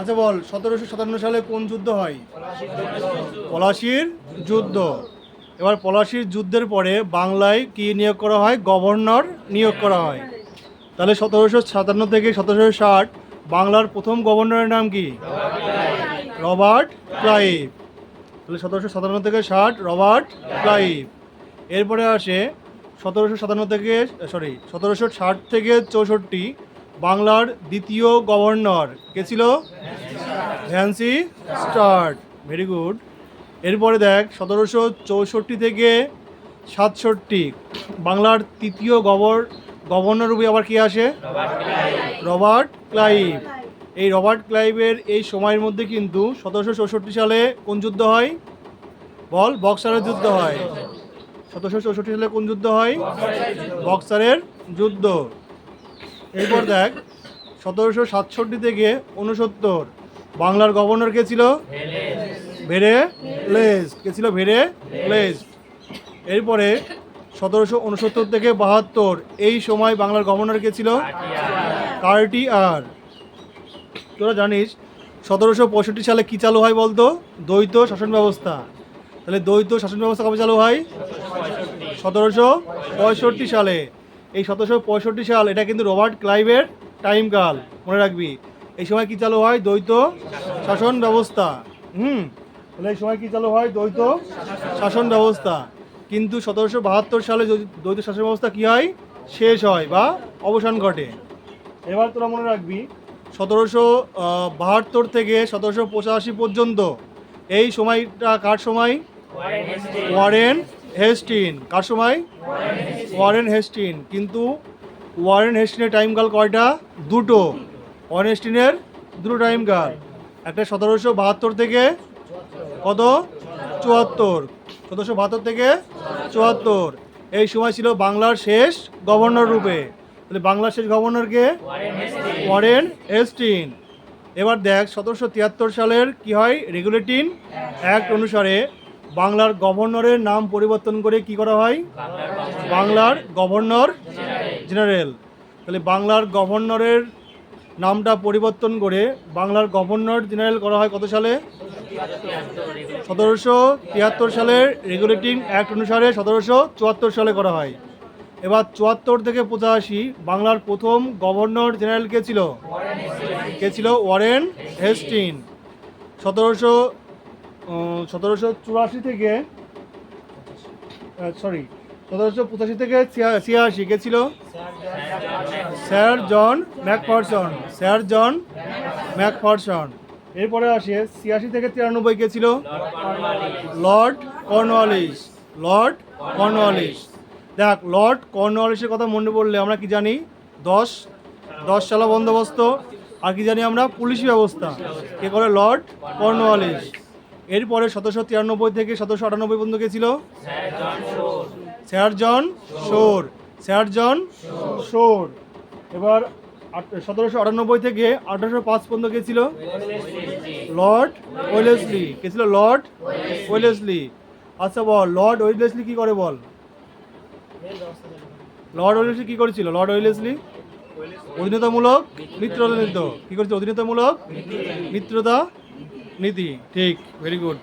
আচ্ছা বল, সতেরোশো সাতান্ন সালে কোন যুদ্ধ হয়? পলাশির যুদ্ধ। এবার পলাশির যুদ্ধের পরে বাংলায় কি নিয়োগ করা হয়? গভর্নর নিয়োগ করা হয়। তাহলে সতেরোশো সাতান্ন থেকে সতেরোশো ষাট বাংলার প্রথম গভর্নরের নাম কি? Robert Clive. তাহলে সতেরোশো সাতান্ন থেকে ষাট রবার্ট ক্লাইভ। এরপরে আসে সতেরোশো সাতান্ন থেকে, সরি, সতেরোশো ষাট থেকে চৌষট্টি বাংলার দ্বিতীয় গভর্নর কে ছিল? ভ্যান্সি স্টার্ট। ভেরি গুড এরপরে দেখ, সতেরোশো চৌষট্টি থেকে সাতষট্টি, বাংলার তৃতীয় গভর, গভর্নর রূপে আবার কি আসে? Robert Clive. এই রবার্ট ক্লাইভের এই সময়ের মধ্যে কিন্তু সতেরোশো চৌষট্টি সালে কোন যুদ্ধ হয়? বল, বক্সারের যুদ্ধ হয়। সতেরোশো চৌষট্টি সালে কোন যুদ্ধ হয়? বক্সারের যুদ্ধ। এরপর দেখ, সতেরোশো সাতষট্টি থেকে উনসত্তর বাংলার গভর্নর কে ছিল? ভেরে লেস কে ছিল? ভেরে লেস এরপরে সতেরোশো উনসত্তর থেকে বাহাত্তর, এই সময় বাংলার গভর্নর কে ছিল? কার্টি আর তোরা জানিস, সতেরোশো পঁয়ষট্টি সালে কি চালু হয় বলতো? দ্বৈত শাসন ব্যবস্থা। তাহলে দ্বৈত শাসন ব্যবস্থা কবে চালু হয়? সতেরোশো পঁয়ষট্টি সালে। এই সতেরোশো পঁয়ষট্টি সাল এটা কিন্তু রবার্ট ক্লাইভের টাইমকাল মনে রাখবি। এই সময় কি চালু হয়? দ্বৈত শাসন ব্যবস্থা। হুম তাহলে এই সময় কি চালু হয়? দ্বৈত শাসন ব্যবস্থা। কিন্তু সতেরোশো বাহাত্তর সালে দ্বৈত শাসন ব্যবস্থা কি হয়? শেষ হয় বা অবসান ঘটে। এবার তোরা মনে রাখবি সতেরোশো বাহাত্তর থেকে সতেরোশো পঁচাশি পর্যন্ত এই সময়টা কার সময়? ওয়ারেন হেস্টিন, কার সময়? Warren Hastings. কিন্তু ওয়ারেন হেস্টিনের টাইমকাল কয়টা? দুটো। ওয়ারেন হেস্টিনের দুটো টাইমকাল একটা সতেরোশো বাহাত্তর থেকে কত? চুয়াত্তর। সতেরোশো বাহাত্তর থেকে চুয়াত্তর। এই সময় ছিল বাংলার শেষ গভর্নর রূপে। তাহলে বাংলার শেষ গভর্নরকে ওয়ারেন হেস্টিন। এবার দেখ, সতেরোশো তিয়াত্তর সালের কি হয়? রেগুলেটিং অ্যাক্ট অনুসারে বাংলার গভর্নরের নাম পরিবর্তন করে কি করা হয়? বাংলার গভর্নর জেনারেল। তাহলে বাংলার গভর্নরের নামটা পরিবর্তন করে বাংলার গভর্নর জেনারেল করা হয় কত সালে? সতেরোশো তিয়াত্তর সালের রেগুলেটিং অ্যাক্ট অনুসারে সতেরোশো চুয়াত্তর সালে করা হয়। এবার চুয়াত্তর থেকে পঁচাশি বাংলার প্রথম গভর্নর জেনারেল কে ছিল? কে ছিল? Warren Hastings. সতেরোশো সতেরোশো চুরাশি থেকে সরি সতেরোশো পঁচাশি থেকে ছিয়াশি, কে ছিল? Sir John Macpherson, Sir John Macpherson. এরপরে আসে, ছিয়াশি থেকে তিরানব্বই কে ছিল? Lord Cornwallis Lord Cornwallis. দেখ, লর্ড কর্নওয়ালিসের কথা মনে পড়লে আমরা কি জানি? দশ দশ সালা বন্দোবস্ত। আর কি জানি আমরা? পুলিশি ব্যবস্থা। কে করে? Lord Cornwallis. এরপরে সতেরোশো তিরানব্বই থেকে সতেরোশো আটানব্বই পর্যন্ত কে ছিল? স্যার জন শোর। স্যার জন শোর। এবার সতেরোশো আটানব্বই থেকে আঠারোশো পাঁচ পর্যন্ত কে ছিল? Lord Wellesley. কে ছিল? Lord Wellesley. আচ্ছা বল, লর্ড ওয়েলেসলি কি করে বল? লর্ড ওয়েলেসলি কি করেছিল? লর্ড ওয়েলেসলি অধীনতামূলক মিত্রতা কি করেছে অধীনতামূলক মিত্রতা নীতি ঠিক ভেরি গুড